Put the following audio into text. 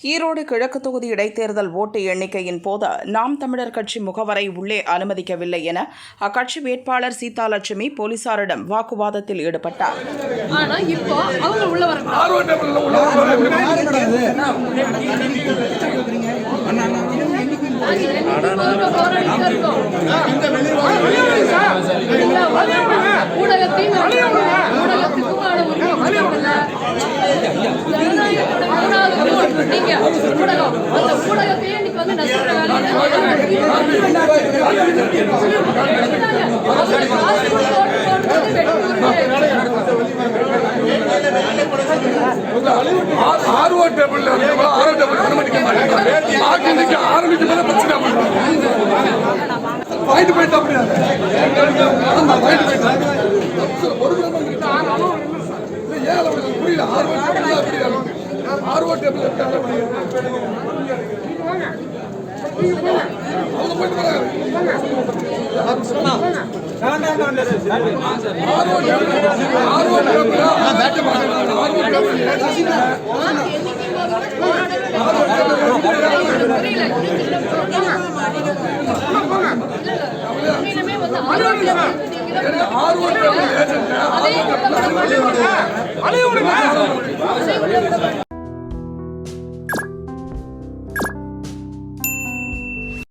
ஈரோடு கிழக்கு தொகுதி இடைத்தேர்தல் ஓட்டு எண்ணிக்கையின் போது நாம் தமிழர் கட்சி முகவரை உள்ளே அனுமதிக்கவில்லை என அக்கட்சி வேட்பாளர் சீதாலட்சுமி போலீசாரிடம் வாக்குவாதத்தில் ஈடுபட்டார் ஆனா நீங்க ஊடகம் அந்த ஊடகத்தையே இன்னைக்கு வந்து நசுக்கிற டேபிள்ல வந்து ஆர்ஓ டேபிள் அனுமதிக்க மாட்டாங்க ஆரம்பிக்கும் போது பிரச்சனை போயிட்டா அப்படியா ஒரு புரியல ஆர்வோ டேபிள் இருக்காங்க? அவங்க போயிட்டு டேபிள் டேபிள்